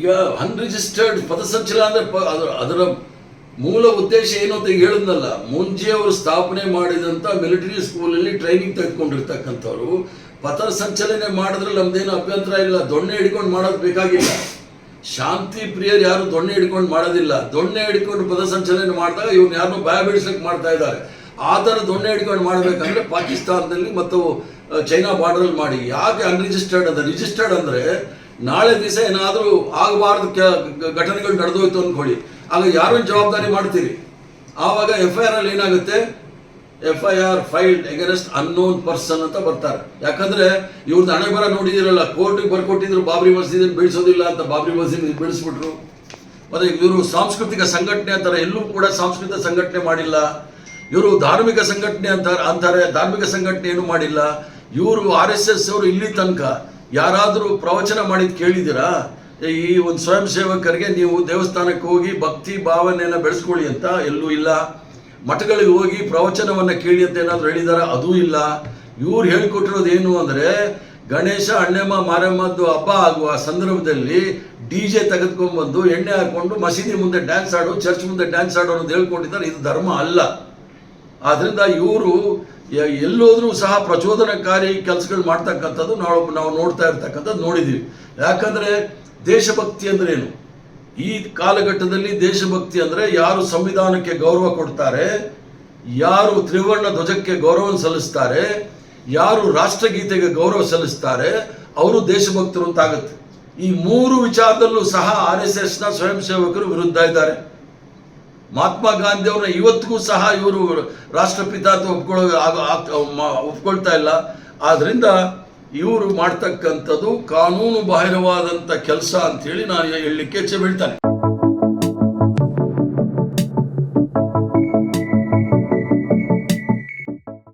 ಈಗ ಅನ್ರಿಜಿಸ್ಟರ್ಡ್ ಪಥಸಂಚಲ ಅಂದ್ರೆ ಅದರ ಅದರ ಮೂಲ ಉದ್ದೇಶ ಏನು ಅಂತ ಹೇಳಿದ್ನಲ್ಲ, ಮುಂಜೆ ಅವರು ಸ್ಥಾಪನೆ ಮಾಡಿದಂಥ ಮಿಲಿಟರಿ ಸ್ಕೂಲಲ್ಲಿ ಟ್ರೈನಿಂಗ್ ತೆಗೆದುಕೊಂಡಿರ್ತಕ್ಕಂಥವ್ರು ಪಥ ಸಂಚಲನೆ ಮಾಡಿದ್ರೆ ನಮ್ದೇನು ಅಭ್ಯಂತರ ಇಲ್ಲ, ದೊಣ್ಣೆ ಹಿಡ್ಕೊಂಡು ಮಾಡೋದು ಬೇಕಾಗಿಲ್ಲ. ಶಾಂತಿ ಪ್ರಿಯರು ಯಾರು ದೊಣ್ಣೆ ಹಿಡ್ಕೊಂಡು ಮಾಡೋದಿಲ್ಲ. ದೊಣ್ಣೆ ಹಿಡ್ಕೊಂಡು ಪಥ ಸಂಚಲನೆ ಮಾಡಿದಾಗ ಇವ್ನು ಯಾರನ್ನೂ ಭಯ ಬಿಡಿಸ್ಲಿಕ್ಕೆ ಮಾಡ್ತಾ ಇದ್ದಾರೆ. ಆ ಥರ ದೊಣ್ಣೆ ಹಿಡ್ಕೊಂಡು ಮಾಡಬೇಕಂದ್ರೆ ಪಾಕಿಸ್ತಾನದಲ್ಲಿ ಮತ್ತು ಚೈನಾ ಬಾರ್ಡರಲ್ಲಿ ಮಾಡಿ. ಯಾಕೆ ಅನ್ರಿಜಿಸ್ಟರ್ಡ್ ಅಂತ? ರಿಜಿಸ್ಟರ್ಡ್ ಅಂದರೆ ನಾಳೆ ದಿವಸ ಏನಾದರೂ ಆಗಬಾರ್ದು ಘಟನೆಗಳು ನಡೆದೋಯ್ತು ಅಂದ್ಕೊಳ್ಳಿ ಆಗ ಯಾರು ಜವಾಬ್ದಾರಿ ಮಾಡ್ತೀರಿ? ಆವಾಗ ಎಫ್ ಐ ಆರ್ ಅಲ್ಲಿ ಏನಾಗುತ್ತೆ? F I R filed against unknown person ಅಂತ ಬರ್ತಾರೆ. ಯಾಕಂದ್ರೆ ಇವ್ರದ್ದು ಹಣೆ ಬರ ನೋಡಿದಿರಲ್ಲ, ಕೋರ್ಟಿಗೆ ಬರ್ಕೊಟ್ಟಿದ್ರು, ಬಾಬ್ರಿ ಮಸೀದಿ ಬೀಳಿಸೋದಿಲ್ಲ ಅಂತ ಬಾಬ್ರಿ ಮಸೀದಿ ಬೀಳಿಸ್ಬಿಟ್ರು. ಮತ್ತೆ ಇವರು ಸಾಂಸ್ಕೃತಿಕ ಸಂಘಟನೆ ಅಂತಾರೆ, ಎಲ್ಲೂ ಕೂಡ ಸಾಂಸ್ಕೃತಿಕ ಸಂಘಟನೆ ಮಾಡಿಲ್ಲ. ಇವರು ಧಾರ್ಮಿಕ ಸಂಘಟನೆ ಅಂತಾರೆ ಅಂತಾರೆ, ಧಾರ್ಮಿಕ ಸಂಘಟನೆ ಏನು ಮಾಡಿಲ್ಲ. ಇವರು ಆರ್ ಎಸ್ ಎಸ್ ಅವರು ಇಲ್ಲಿ ತನಕ ಯಾರಾದರೂ ಪ್ರವಚನ ಮಾಡಿದ್ದು ಕೇಳಿದ್ದೀರಾ? ಈ ಒಂದು ಸ್ವಯಂ ಸೇವಕರಿಗೆ ನೀವು ದೇವಸ್ಥಾನಕ್ಕೆ ಹೋಗಿ ಭಕ್ತಿ ಭಾವನೆಯನ್ನು ಬೆಳೆಸ್ಕೊಳ್ಳಿ ಅಂತ ಎಲ್ಲೂ ಇಲ್ಲ. ಮಠಗಳಿಗೆ ಹೋಗಿ ಪ್ರವಚನವನ್ನು ಕೇಳಿ ಅಂತ ಏನಾದರೂ ಹೇಳಿದಾರ? ಅದೂ ಇಲ್ಲ. ಇವ್ರು ಹೇಳಿಕೊಟ್ಟಿರೋದು ಏನು ಅಂದರೆ, ಗಣೇಶ, ಅಣ್ಣಮ್ಮ, ಮಾರಮ್ಮದ್ದು ಹಬ್ಬ ಆಗುವ ಸಂದರ್ಭದಲ್ಲಿ ಡಿ ಜೆ ತೆಗೆದುಕೊಂಡ್ಬಂದು ಎಣ್ಣೆ ಹಾಕ್ಕೊಂಡು ಮಸೀದಿ ಮುಂದೆ ಡ್ಯಾನ್ಸ್ ಆಡು ಚರ್ಚ್ ಮುಂದೆ ಡ್ಯಾನ್ಸ್ ಆಡು ಅನ್ನೋದು ಹೇಳ್ಕೊಂಡಿದ್ದಾರೆ. ಇದು ಧರ್ಮ ಅಲ್ಲ. ಆದ್ದರಿಂದ ಇವರು ಎಲ್ಲೋದ್ರೂ ಸಹ ಪ್ರಚೋದನಕಾರಿ ಕೆಲಸಗಳು ಮಾಡ್ತಕ್ಕಂಥದ್ದು ನಾವು ನಾವು ನೋಡ್ತಾ ಇರ್ತಕ್ಕಂಥದ್ದು ನೋಡಿದ್ದೀವಿ. ಯಾಕಂದ್ರೆ ದೇಶಭಕ್ತಿ ಅಂದ್ರೆ ಏನು? ಈ ಕಾಲಘಟ್ಟದಲ್ಲಿ ದೇಶಭಕ್ತಿ ಅಂದ್ರೆ ಯಾರು ಸಂವಿಧಾನಕ್ಕೆ ಗೌರವ ಕೊಡ್ತಾರೆ, ಯಾರು ತ್ರಿವರ್ಣ ಧ್ವಜಕ್ಕೆ ಗೌರವ ಸಲ್ಲಿಸ್ತಾರೆ, ಯಾರು ರಾಷ್ಟ್ರಗೀತೆಗೆ ಗೌರವ ಸಲ್ಲಿಸ್ತಾರೆ, ಅವರು ದೇಶಭಕ್ತರು ಅಂತ ಆಗುತ್ತೆ. ಈ ಮೂರು ವಿಚಾರದಲ್ಲೂ ಸಹ ಆರ್ ಎಸ್ ಎಸ್ನ ಸ್ವಯಂ ಸೇವಕರು ವಿರುದ್ಧ ಇದ್ದಾರೆ. ಮಹಾತ್ಮ ಗಾಂಧಿ ಅವ್ರನ್ನ ಇವತ್ತಿಗೂ ಸಹ ಇವರು ರಾಷ್ಟ್ರಪಿತ ಅಂತ ಒಪ್ಕೊಳ್ಳೋ ಒಪ್ಕೊಳ್ತಾ ಇಲ್ಲ. ಆದ್ರಿಂದ ಇವರು ಮಾಡ್ತಕ್ಕಂಥದ್ದು ಕಾನೂನು ಬಾಹಿರವಾದಂಥ ಕೆಲಸ ಅಂತೇಳಿ ನಾನು ಹೇಳಲಿಕ್ಕೆ ಇಚ್ಛೆ